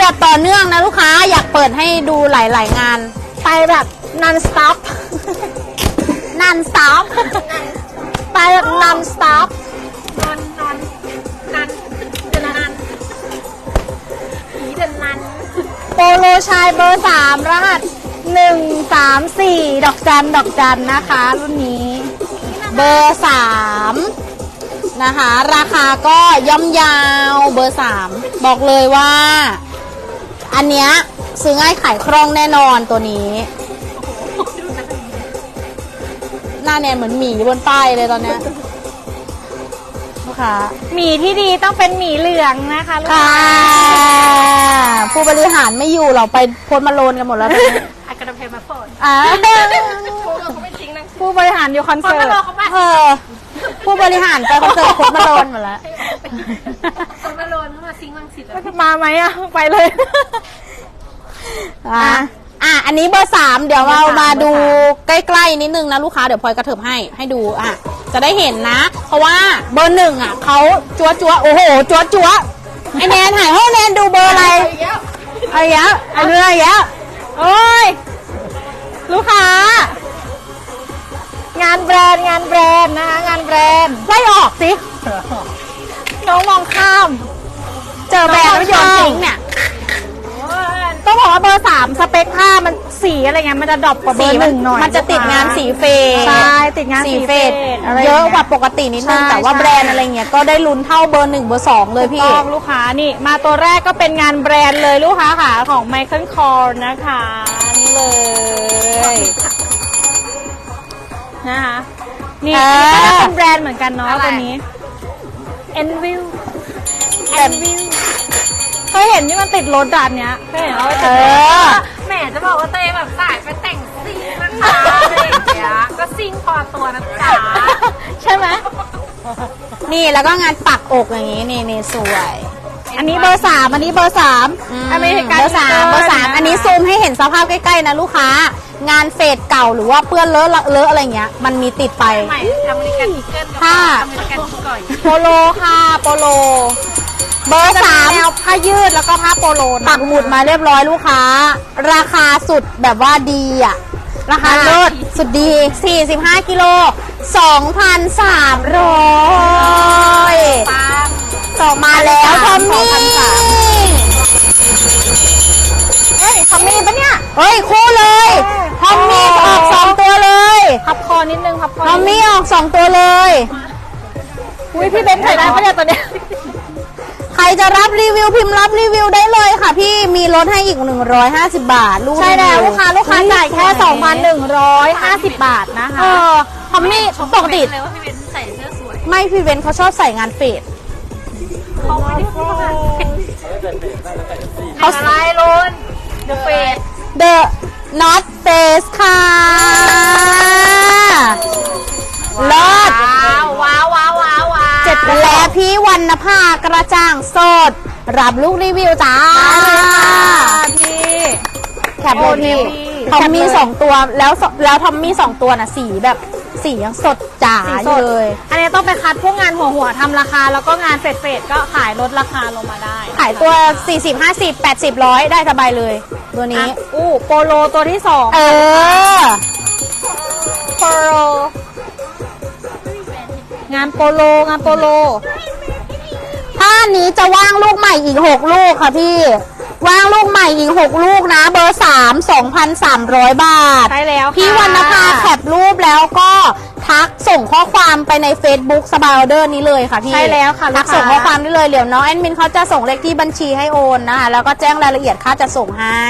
แบบต่อเนื่องนะลูกค้าอยากเปิดให้ดูหลาย ๆ งาน ไปแบบ non stop นันสต็อปไปแบบ non stop นอนนอนนันเดนนันผีเดนนันโปโลชายเบอร์สามรหัสหนึ่งสามสี่ดอกจันดอกจันนะคะ รุ่นนี้ เบอร์สามนะคะ ราคาก็ย่อมยาวเบอร์สามบอกเลยว่า อันเนี้ยซื้อง่ายขายคล่องแน่นอนตัวนี้ หน้าแนนเหมือนหมีบนป้ายเลยตอนเนี้ยลูกค้าหมีที่ดีต้องเป็นหมีเหลืองนะคะลูกค่ะ ค้าผู้บริหารไม่อยู่เราไปโพสต์มาโลนกันหมดแล้วตอนนี้อากาศเพลมาโฟนอ่าเขาไม่ทิ้งนังผู้บริหารอยู่คอนพอเสิมาร์ตรอเขาบ้านเออผู้บริหารไปคอนเสิร์ตโพสต์มาโลนหมดแล้ว ซิงวังสิตแล้วมาไหมอะ ไปเลย อะอะ อันนี้เบอร์สามเดี๋ยวเรามาดูใกล้ๆนิดนึงนะลูกค้าเดี๋ยวพลอยกระเถิบให้ให้ดูอะ จะได้เห็นนะ เพราะว่าเบอร์หนึ่งอะเขาจัวจัวๆโอ้โห จัวจัวๆไอแนนหายห้องแนนดูเบอร์อะไรอะไรเงี้ยไอเรืออะไรเงี้ยโอ้ยลูกค้างานแบรนด์งานแบรนด์นะคะงานแบรนด์ไล่ออกสิน้องมองข้าม เจอแบรนด์แล้วโยนทิ้งเนี่ยต้องบอกว่าเบอร์สามสเปคผ้ามันสีอะไรเงี้ยมันจะดรอปกว่าเบอร์หนึ่งหน่อยมันจะติดงานสีเฟดใช่ติดงานสีสีเฟเฟดดอะไรเยอะกว่างี้ปกตินิดนึงใช่แต่ว่าใช่แบรนด์อะไรเงี้ยก็ได้ลุ้นเท่าเบอร์หนึ่งเบอร์สองเลยพี่ต้องลูกค้านี่มาตัวแรกก็เป็นงานแบรนด์เลยลูกค้าค่ะของ Michael Kors นะคะนี่เลยนะคะนี่เอออันนี้ก็เป็นแบรนด์เหมือนกันเนาะตัวนี้ Envil แต่ Envil เคยเห็นที่มันติดรถด่านเนี้ยเคยเห็นเขาเอติดรถอแหมจะบอกว่าเต้แบบสายไปแต่งซิงนะคะอะไรอย่างเงี้ยก็ซิงพอตัวนะจ๊ะใช่ไหมนี่แล้วก็งานปักอกอย่างนี้นี่นี่สวย อันนี้เบอร์สามอันนี้เบอร์สามอเมริกันเบอร์สามเบอร์สามอันนี้ซูมให้เห็นสภาพใกล้ๆนะลูกค้า งานเฟดเก่าหรือว่าเปื้อนเลอะเลอะอะไรเงี้ย มันมีติดไป ใหม่อเมริกันอีเกิลกับค่ะอเมริกันก่อย โปโลค่ะ โปโล เบอร์สามแนวผ้ายืดแล้วก็ผ้าโปโลนะปักหมุดมาเรียบร้อยลูกค้า ราคาสุดแบบว่าดีอะราคาเลิศสุดดี 45 กิโล 2,300ปาล์มต่อมาแล้วทอมมี่เฮ้ยทำมีปะเนี่ย เฮ้ย คู่เลยทอมมี่ออกสองตัวเลยพับคอนิดนึงพับคอทอมมี่ออกสองตัวเลย อุ้ยพี่เบนซ์ใส่ได้ปะเนี่ยตัวเนี้ยใครจะรับรีวิวพิมพ์รับรีวิวได้เลยค่ะพี่มีลดให้อีก 150 บาท ลูกใช่แล้วรีวิลูกค้าลูกค้าจ่ายแค่สวย2,150บาทนะคะเออทอมมี่ปกติเลยว่าพี่เบนใส่เสื้อสวย ไม่พี่เวนเขาชอบใส่งานเฟดเขาไม่ได้พูดว่าเขาอะไรลุนเดอะเฟส The Not Face ค่ะเลิศ ว้าวว้าวว้าวว้าว เจ็ดและพี่วรรณภากระ จ่างสด รับลูกรีวิวจ้าพี่ แคปเลยพี่โอ้ดีทอมมี่สองตัวแล้วสแล้วทอมมี่สองตัวน่ะสีแบบสียังสดจ๋าสีอสยู่ดเลย อันนี้ต้องไปคัดพวกงานหัวหัวๆทำราคา แล้วก็งานเฟดเฟดๆก็ขายลดราคาลงมาได้ขายตัว 40 50 80ร้อยได้สบายเลย ตัวนี้อะอู้โปโลตัวที่สองเออ โปโลงานโปโลงานโปโลผ้านี้จะว่างลูกใหม่อีก 6 ลูกค่ะพี่ ว่างลูกใหม่อีก 6 ลูกนะ เบอร์ 3 2,300 บาท ใช่แล้วค่ะพี่วรรณภาแคปรูปแล้วก็ทักส่งข้อความไปใน Facebook สบายออเดอร์นี้เลยค่ะพี่ ใช่แล้วค่ะทักลูกค้าส่งข้อความได้เลยเดี๋ยวน้องแอดมินเขาจะส่งเลขที่บัญชีให้โอนนะคะ แล้วก็แจ้งรายละเอียดค่าจะส่งให้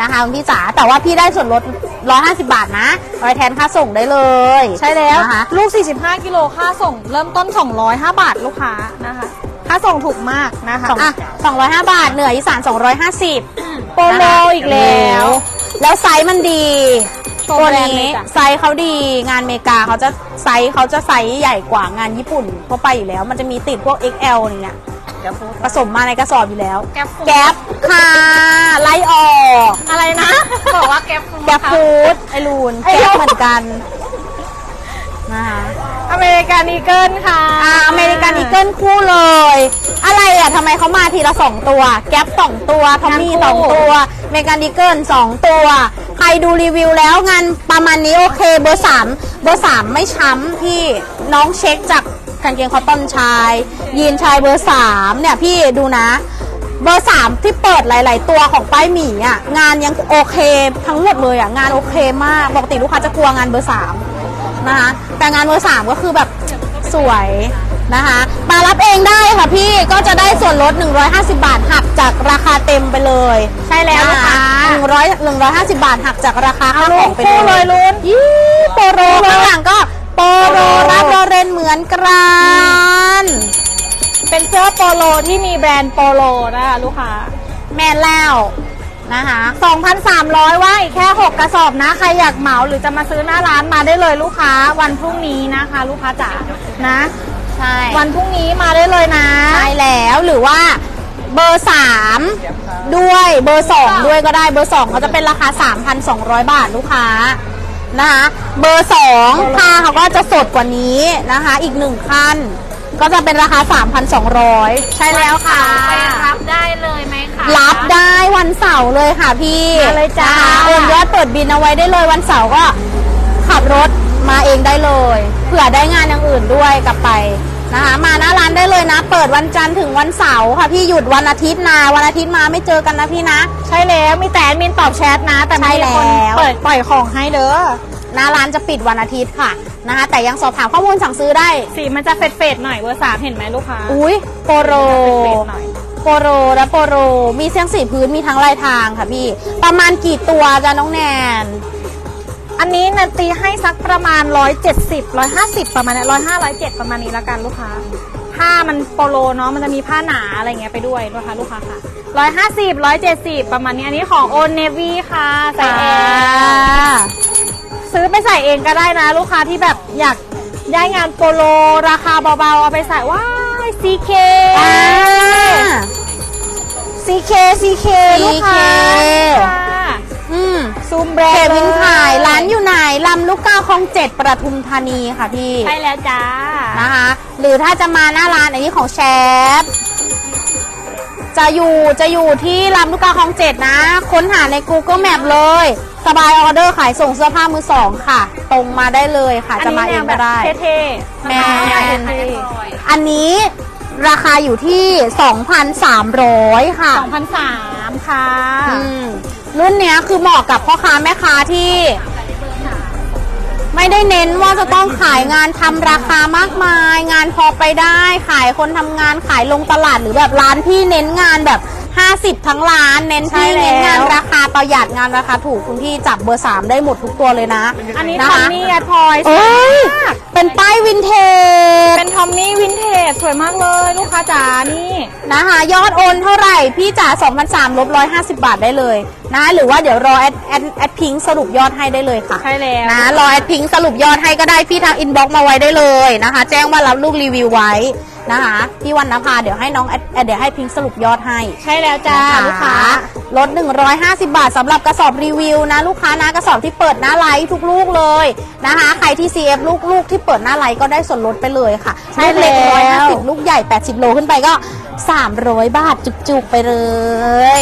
นะคะคุณพี่จ๋าแต่ว่าพี่ได้ส่วนลด 150 บาทนะเอาไปแทนค่าส่งได้เลย ใช่แล้วนะคะลูก 45 กิโลค่าส่งเริ่มต้น 205 บาทลูกค้านะคะ ค่าส่งถูกมากนะคะสองอะสองร้อยห้าบาท เหนืออีสาน 250โปโลอีกแล้ว แล้วไซส์มันดีโชว์ตัวแบรนด์นี้เลยจ้ะ ไซส์เขาดีงานอเมริกาเขาจะไซส์เขาจะไซส์ใหญ่กว่างานญี่ปุ่นทั่วไปอยู่แล้ว มันจะมีติดพวก XL นี่เนี่ยเดี๋ยวพูดผสมมาในกระสอบอยู่แล้ว แก๊ปฟูดแก๊ปค่ะไล่ออก อะไรนะ บอกว่าแก๊ปฟูดแก๊ปฟูดไอรูนไอ้แก๊ปรูน เหมือนกัน ริกันอีเกิลค่ะอ่าอเมริกันอีเกิลคู่เลย อะไรอะทำไมเขามาทีละสองตัว แก๊ปสองตัวทอมมี่สองตัวอเมริกันอีเกิลสองตัว ใครดูรีวิวแล้วงานประมาณนี้โอเคเบอร์สามเบอร์สามไม่ช้ำพี่น้องเช็คจากกางเกงคอตตอนชาย ยีนชายเบอร์สามเนี่ยพี่ดูนะ เบอร์สามที่เปิดหลาย ๆ ตัวของป้ายหมีอะงานยังโอเคทั้งหมดเลยอะงานโอเคมากปกติลูกค้าจะกลัวงานเบอร์สาม นะคะ แต่งานเบอร์สามก็คือแบบสวยนะคะมารับเองได้ค่ะพี่ก็จะได้ส่วนลด 150 บาทหักจากราคาเต็มไปเลย ใช่แล้วลูกค้า100 150 บาทหักจากราคาค่าของไปคู่เลยลุ้นยี่โปโรข้างหลังก็โปโรรับโรเรนเหมือนกันเป็นเสื้อโปโลที่มีแบรนด์โปโลนะคะลูกค้าแม่นแล้ว นะคะ2,300 ว่าอีกแค่ 6 กระสอบนะ ใครอยากเหมาหรือจะมาซื้อหน้าร้านมาได้เลยลูกค้าวันพรุ่งนี้นะคะ ลูกค้าจ๋านะ ใช่วันพรุ่งนี้มาได้เลยนะ ใช่แล้วหรือว่าเบอร์สามด้วยเบอร์สองด้วยก็ได้เบอร์สองเขาจะเป็นราคา 3,200 บาทลูกค้านะคะเบอร์สองค่าเขาก็จะสดกว่านี้นะคะ อีกหนึ่งขั้นก็จะเป็นราคา 3,200 ใช่แล้วค่ะไปรับได้เลยไหมคะ รับได้วันเสาร์เลยค่ะพี่มาเลยจ้า นะคะโอนยอดเปิดบินเอาไว้ได้เลยวันเสาร์ก็ ขับรถมาเองได้เลย เผื่อได้งานอย่างอื่นด้วยกลับไปนะคะ มาหน้าร้านได้เลยนะ เปิดวันจันทร์ถึงวันเสาร์ค่ะพี่หยุดวันอาทิตย์นะวันอาทิตย์มาไม่เจอกันนะพี่นะ ใช่แล้ว มีแต่แอดมินตอบแชทนะ แต่ไม่มีคนใช่แล้ว เปิดปล่อยของให้เด้อหน้าร้านจะปิดวันอาทิตย์ค่ะนะคะแต่ยังสอบถามข้อมูลสั่งซื้อได้ สีมันจะเฟดๆหน่อยเบอร์สามเห็นไหมลูกค้า อุ้ยโปโร เฟดๆหน่อย โปโรและโปโร มีเสียงสีพื้นมีทั้งลายทางค่ะพี่ ประมาณกี่ตัวจ้ะน้องแนน อันนี้นันตีให้สักประมาณ 170 150 ประมาณนี้105 107ประมาณนี้ละกันลูกค้าผ้ามันโปโลเนาะมันจะมีผ้าหนาอะไรเงี้ยไปด้วยนะคะลูกค้าค่ะ150 170ประมาณนี้อันนี้ของโอนเนวีค่ะใส่เองซื้อไปใส่เองก็ได้นะ ลูกค้าที่แบบอยากได้งานโปโลราคาเบาๆเอาไปใส่ว้า ย CK อ่า CK CK ลูกค้า CK ค่ะอืมซูมแบรเคนด์วินเลยขายร้านอยู่ไหนลำลูกกาคลองเจ็ดประทุมธานีค่ะพี่ใช่แล้วจ้า นะคะ หรือถ้าจะมาหน้าร้านอันนี้ของแชฟจะอยู่จะอยู่ที่ลำลูกกาคลองเจ็ดนะ ค้นหาใน Google Map เลย สบายออเดอร์ขายส่งเสื้อผ้ามือสองค่ะ ตรงมาได้เลยค่ะ จะมาเองก็ได้ เท่ๆแม่เท่อันนี้ราคาอยู่ที่ 2,300 ค่ะๆ2,003ค่ะอืมรุ่นเนี้ยคือเหมาะกับพ่อค้าแม่ค้าที่ ไม่ได้เน้นว่าจะต้องขายงานทำราคามากมาย งานพอไปได้ ขายคนทำงานขายลงตลาดหรือแบบร้านพี่เน้นงานแบบ 50 ทั้งร้านเน้นใช่ที่แล้ว เน้นงานราคาประหยัดงานราคาถูกคุณพี่จับเบอร์ 3 ได้หมดทุกตัวเลยนะอันนี้นะทอมคะมี่แอดพอยเอ้ยเป็นป้ายวินเทจเป็นทอมมี่วินเทจสวยมากเลยลูกค้าจ๋านี่นะคะยอดโอนเท่าไหร่ พี่จ๋า2,300ลบ150 บาทได้เลยนะหรือว่าเดี๋ยวรอแอดแอดแอดพิงสรุปยอดให้ได้เลยค่ะ ใช่แล้วนะรอแอดพิงสรุปยอดให้ก็ได้พี่ทางอินบ็อกมาไว้ได้เลยนะคะ แจ้งว่ารับลูกรีวิวไว้ นะคะพี่วันนภาเดี๋ยวให้น้องแอดแอดเดี๋ยวให้พิงสรุปยอดให้ ใช่แล้วจ้านะคะลูกค้าลด 150 บาทสำหรับกระสอบรีวิวนะ ลูกค้านะกระสอบที่เปิดหน้าไลฟ์ทุกลูกเลยนะคะ ใครที่ CF ลูกลูกที่เปิดหน้าไลฟ์ก็ได้ส่วนลดไปเลยค่ะใช่ลูกเล็กแล้ว ร้อยห้าสิบลูกใหญ่ 80 โลขึ้นไปก็ 300 บาทจุกๆไปเลย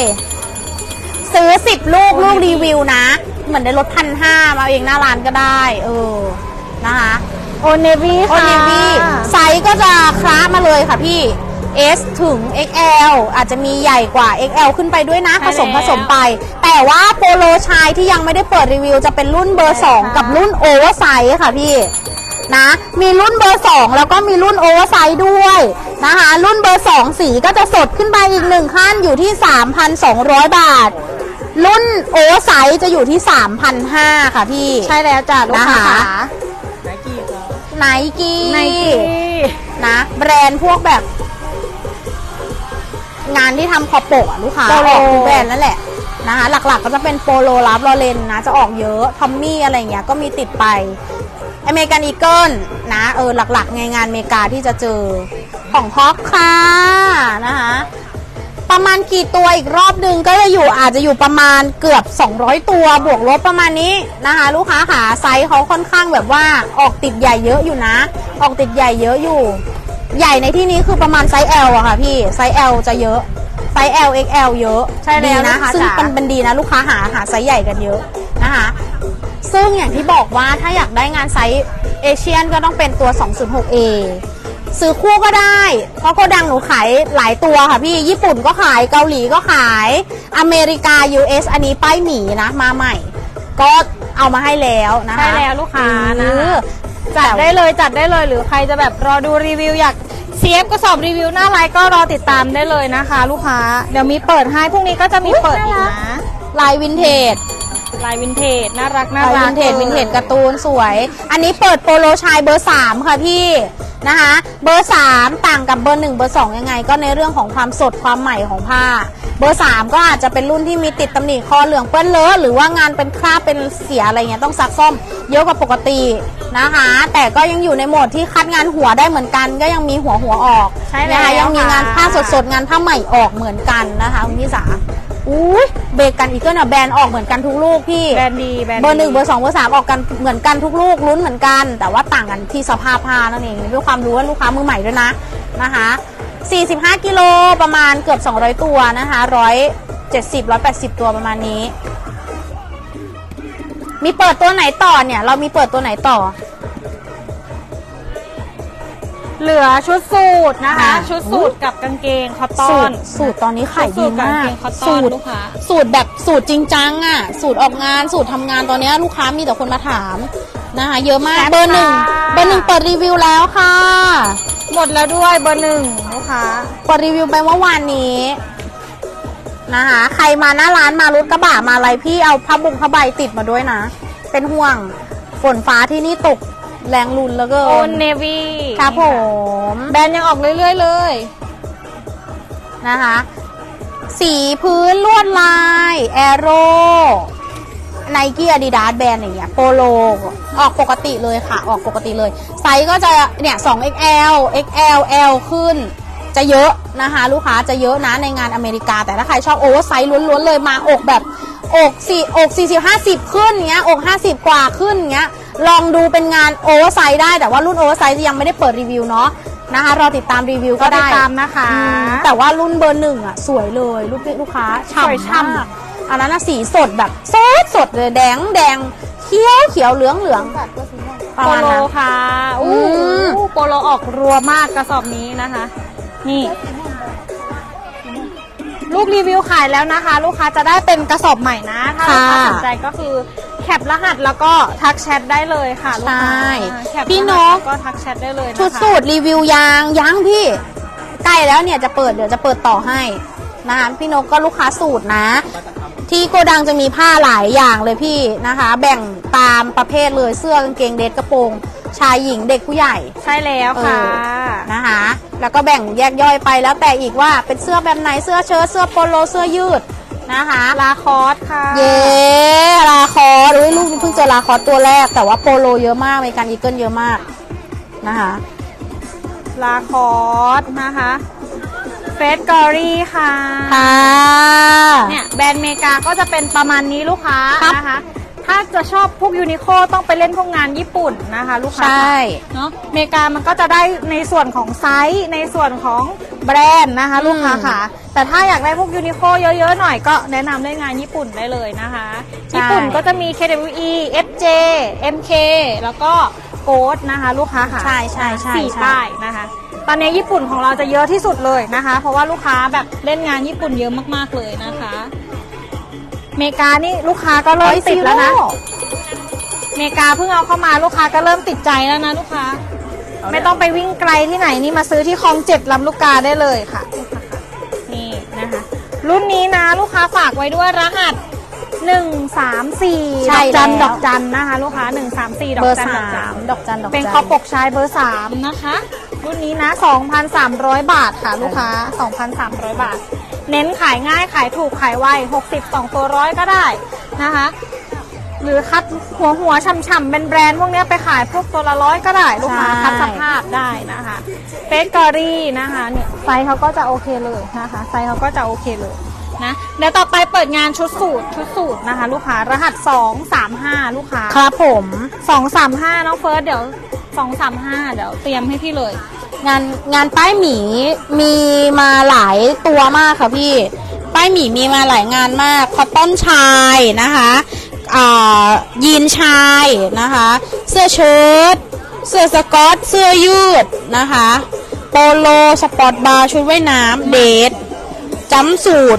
ซื้อ 10 ลูกลูกรีวิวนะ เหมือนได้ลดพันห้ามาเองหน้าร้านก็ได้ เออนะคะ โอเนวีโอค่ะ เนวีไซส์ก็จะคล้ามาเลยค่ะพี่ S ถึง XL อาจจะมีใหญ่กว่า XL ขึ้นไปด้วยนะผสมผสมไป แต่ว่าโปโลชายที่ยังไม่ได้เปิดรีวิว จะเป็นรุ่นเบอร์2กับรุ่นโอเวอร์ไซส์ค่ะพี่นะ มีรุ่นเบอร์ 2 แล้วก็มีรุ่นโอเวอร์ไซส์ด้วยนะคะ รุ่นเบอร์ 2 สีก็จะสดขึ้นไปอีกหนึ่งขั้นอยู่ที่ 3,200 บาท รุ่นโอเวอร์ไซส์จะอยู่ที่ 3,500ค่ะพี่ ใช่แล้วจ้าลูกค้านะคะ ไนกี้ไนกี้นะ แบรนด์พวกแบบ งานที่ทำคอปกอะลูกค้าโปโลออกทุกแบรนด์นั่นแหละนะคะหลักๆก็จะเป็นโปโลลาฟลอเรนนะ จะออกเยอะทอมมี่อะไรเงี้ยก็มีติดไปอเมริกันอีเกิลนะเออหลักๆไงงานอเมริกาที่จะเจอของฮอกค่ะนะคะ ประมาณกี่ตัวอีกรอบหนึ่งก็จะอยู่อาจจะอยู่ประมาณเกือบ 200 ตัวบวกลบประมาณนี้นะคะ ลูกค้าขาไซส์เขาค่อนข้างแบบว่าออกติดใหญ่เยอะอยู่นะ ออกติดใหญ่เยอะอยู่ ใหญ่ในที่นี้คือประมาณไซส์ L อะค่ะพี่ไซส์ L จะเยอะไซส์ L XL เยอะใช่แล้วดีนะลูกค้าซึ่งจ๋า เป็นเป็นดีนะลูกค้าหาหาไซส์ใหญ่กันเยอะนะคะ ซึ่งอย่างที่บอกว่าถ้าอยากได้งานไซส์เอเชียนก็ต้องเป็นตัว 206A ซื้อคู่ก็ได้ เพราะโกดังหนูขายหลายตัวค่ะพี่ ญี่ปุ่นก็ขาย เกาหลีก็ขาย อเมริกา US อันนี้ป้ายหมีนะ มาใหม่ ก็เอามาให้แล้วนะคะใช่แล้วลูกค้านะเออจัดได้เลยจัดได้เลยหรือใครจะแบบรอดูรีวิวอยากเซียฟกระสอบรีวิวหน้าไลน์ก็รอติดตามได้เลยนะคะ ลูกค้า เดี๋ยวมีเปิดให้พรุ่งนี้ก็จะมีเปิดอีกนะลายวินเทจ ลายวินเทจน่ารักน่าลายรัวิกนเทจลยวินเทจการ์ตูนสวย อันนี้เปิดโปโลชายเบอร์ 3 ค่ะพี่ นะคะ เบอร์ 3 ต่างกับเบอร์ 1 เบอร์ 2 ยังไง ก็ในเรื่องของความสดความใหม่ของผ้า เบอร์ 3 ก็อาจจะเป็นรุ่นที่มีติดตำหนิคอเหลืองเปื้อนเลอะหรือว่างานเป็นคราบเป็นเสียอะไรเงี้ยต้องซักซ่อมเยอะกว่าปกตินะคะ แต่ก็ยังอยู่ในโหมดที่คัดงานหัวได้เหมือนกัน ก็ยังมีหัวหัวออกใช่แล้วนะคะยังมีงานค่ะผ้าสดๆงานผ้าใหม่ออกเหมือนกันนะคะคุณพี่สา อุ้ยเบรกกันอีกเกิลอะแบรนด์ออกเหมือนกันทุกลูกพี่ แบรนด์ดีแบรนด์เบอร์หนึ่งดีเบอร์สองเบอร์สามออกกันเหมือนกันทุกลูกลุ้นเหมือนกัน แต่ว่าต่างกันที่สภาพผ้านั่นเองด้วยความรู้ว่าลูกค้ามือใหม่ด้วยนะนะคะ 45 กิโลประมาณเกือบ 200 ตัวนะคะ 170 180 ตัวประมาณนี้ มีเปิดตัวไหนต่อเนี่ย เรามีเปิดตัวไหนต่อ เหลือชุดสูทนะคะ อ่าชุดสูทกับกางเกงคอตตสูอตน รสูตรตอนนี้ขายดีมากสูตรกับกางเกงคอตตอนสูตรลูกค้า สูตรแบบสูตรจริงจังอะ สูตรออกงานสูตรทำงานตอนนี้ลูกค้ามีแต่คนมาถามนะคะเยอะมากแซ่บเบอร์หนึ่งค่ะ เบอร์หนึ่งเปิดรีวิวแล้วค่ะหมดแล้วด้วยเบอร์หนึ่งลูกค้า เปิดรีวิวไปเมื่อวานนี้นะคะ ใครมาหน้าร้านมารถกระบะมาอะไรพี่เอาผ้าบุงผ้าใบติดมาด้วยนะ เป็นห่วงฝนฟ้าที่นี่ตก แรงรุนแล้วก็โอนเนวีครับผมแบรนด์ยังออกเรื่อยๆเลยนะคะ สีพื้นลวดลาย แอโรไนกี้อาดิดาสแบรนด์อย่างเงี้ยโปโลออกปกติเลยค่ะ ออกปกติเลย ไซส์ก็จะเนี่ย 2XL XL L ขึ้น จะเยอะนะคะ ลูกค้าจะเยอะนะในงานอเมริกา แต่ถ้าใครชอบโอเวอร์ไซส์ล้วนๆเลยมาอกแบบอกสี่อก40 50ขึ้นเงี้ยอก50กว่าขึ้นเงี้ย ลองดูเป็นงานโอเวอร์ไซส์ได้แต่ว่ารุ่นโอเวอร์ไซส์ยังไม่ได้เปิดรีวิวเนาะนะคะรอติดตามรีวิวก็ก็ติได้ดตามนะคะ อืมแต่ว่ารุ่นเบอร์หนึ่งอะสวยเลยลูกลูกค้าสวยฉ่ำฉ่ำ มากอันนั้นน่ะสีสดแบบสดสดเลยแดงแดงเขียวเขียวเหลืองเหลืองประโปมาณโลนั้น ค่ะอู้อืมหูโปโลออกรัวมากกระสอบนี้นะคะ นี่ ลูกรีวิวขายแล้วนะคะ ลูกค้าจะได้เป็นกระสอบใหม่นะ ถ้าลูกค้าค่ะสนใจก็คือแคปรหัสแล้วก็ทักแชทได้เลยค่ะลูกค้าใช่แคปพี่นกรหัสแล้วก็ทักแชทได้เลยนะคะชุดสูตรรีวิวยางยังพี่ ใกล้แล้วเนี่ยจะเปิดเดี๋ยวจะเปิดต่อให้นะคะพี่นกก็ลูกค้าสูตรนะ ที่โกดังจะมีผ้าหลายอย่างเลยพี่นะคะ แบ่งตามประเภทเลยเสื้อกางเกงเดรสกระโปรง ชายหญิงเด็กผู้ใหญ่ใช่แล้วค่ะเออนะคะ แล้วก็แบ่งแยกย่อยไปแล้วแต่อีกว่าเป็นเสื้อแบบไหนเสื้อเชิ้ตเสื้อโปโลเสื้อยืดนะคะลาคอสค่ะ เย้ลาคอร์อุ้ยลูกนี่เพิ่งเจอลาคอร์ตัวแรก แต่ว่าโปโลเยอะมากอเมริกันอีเกิลเยอะมากนะคะลาคอสนะคะเฟสกอรี่ค่ะค่ะเนี่ยแบรนด์เมกาก็จะเป็นประมาณนี้ลูกค้าครับนะคะ ถ้าจะชอบพวกยูนิโคต้องไปเล่นพวกงานญี่ปุ่นนะคะ ลูกค้าใช่ เนาะเมกามันก็จะได้ในส่วนของไซส์ในส่วนของแบรนด์นะคะ ลูกค้าค่ะ แต่ถ้าอยากได้พวกยูนิโคเยอะๆหน่อยก็แนะนำได้งานญี่ปุ่นได้เลยนะคะ ใช่ ญี่ปุ่นก็จะมี KWE FJ MK แล้วก็โกดนะคะ ลูกค้าค่ะ ใช่ใช่ใช่สี่ใช่ ป้ายนะคะ ตอนนี้ญี่ปุ่นของเราจะเยอะที่สุดเลยนะคะ เพราะว่าลูกค้าแบบเล่นงานญี่ปุ่นเยอะมากๆเลยนะคะอ เมริกานี่ลูกค้าก็เริ่มติดแล้วนะอเมริกาเพิ่งเอาเข้ามาลูกค้าก็เริ่มติดใจแล้วนะลูกค้า ไม่ต้องไปวิ่งไกลที่ไหนนี่มาซื้อที่คลองเจ็ดลำลูกกาได้เลยค่ะลูกค้าค่ะนี่นะคะ รุ่นนี้นะลูกค้าฝากไว้ด้วยรหัสหนึ่งสามสี่ใช่ดอกจันแล้วดอกจันนะคะ ลูกค้าหนึ่งสามสี่ดอเบอกร์จันสาดอกจันมดอกจันดอกจันเป็นคอปกชายเบอร์3นะคะ รุ่นนี้นะ2,300บาทค่ะลูกค้า2,300บาท เน้นขายง่ายขายถูกขายไว60 2ตัวร้อยก็ได้นะคะ หรือคัดหัวหัวๆช่ำๆเป็นแบรนด์พวกเนี้ยไปขายพวกตัวละร้อยก็ได้ลูกค้าใช่คัดสภาพได้นะคะเฟสกอรี่นะคะเนี่ยไซส์เขาก็จะโอเคเลยนะคะไซส์เขาก็จะโอเคเลยนะเดี๋ยวต่อไปเปิดงานชุดสูตรชุดสูตรนะคะ ลูกค้ารหัส 235 ลูกค้าครับผม 235 น้องเฟิร์สเดี๋ยว 235เดี๋ยวเตรียมให้พี่เลย งานงานป้ายหมีมีมาหลายตัวมากค่ะพี่ ป้ายหมีมีมาหลายงานมาก คอตตอนชายนะคะยีนชายนะคะ เสื้อเชิ้ตเสื้อสกอต เสื้อยืดนะคะ โปโล สปอร์ตบาร์ ชุดว่ายน้ำเดทจัมสูท